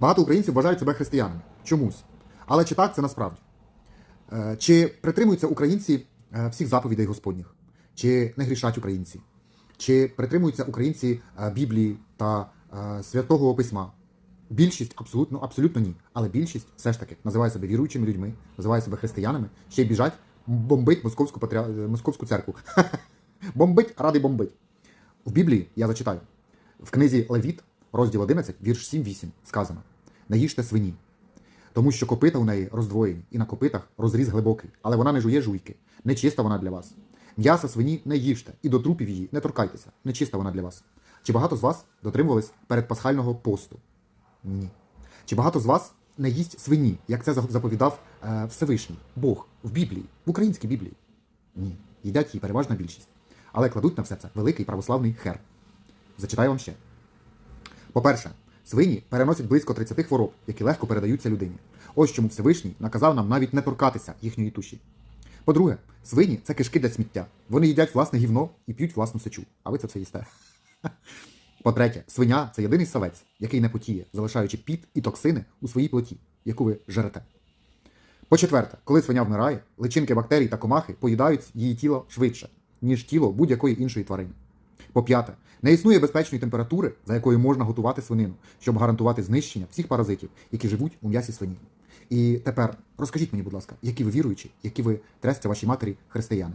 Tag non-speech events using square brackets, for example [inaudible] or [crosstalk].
Багато українців вважають себе християнами чомусь. Але чи так це насправді? Е, Чи притримуються українці е, всіх заповідей Господніх? Чи не грішать українці? Чи притримуються українці е, Біблії та святого письма? Більшість абсолютно, абсолютно ні. Але більшість все ж таки називає себе віруючими людьми, називає себе християнами, ще й біжать бомбить московську, патріа... е, московську церкву. [laughs] бомбить ради бомбить. В Біблії я зачитаю. В книзі Левіт, розділ 11, вірш 7-8, сказано: Не їжте свині, тому що копита у неї роздвоєні, і на копитах розріз глибокий, але вона не жує жуйки, нечиста вона для вас. М'яса свині не їжте, і до трупів її не торкайтеся, нечиста вона для вас. Чи багато з вас дотримувались передпасхального посту? Ні. Чи багато з вас не їсть свині, як це заповідав е, Всевишній Бог в Біблії, в українській Біблії? Ні. Їдять її переважна більшість. Але кладуть на все це великий православний хер. Зачитаю вам ще. По-перше, свині переносять близько 30 хвороб, які легко передаються людині. Ось чому Всевишній наказав нам навіть не торкатися їхньої туші. По-друге, свині це кишки для сміття. Вони їдять власне гівно і п'ють власну сечу. А ви це все їсте. [laughs] По-третє, свиня це єдиний савець, який не потіє, залишаючи піт і токсини у своїй плоті, яку ви жерете. По-четверте, коли свиня вмирає, личинки бактерій та комахи поїдають її тіло швидше, ніж тіло будь-якої іншої тварини. По-п'яте, не існує безпечної температури, за якою можна готувати свинину, щоб гарантувати знищення всіх паразитів, які живуть у м'ясі свині. І тепер розкажіть мені, будь ласка, які ви віруючі, які ви трестя вашій матері християни.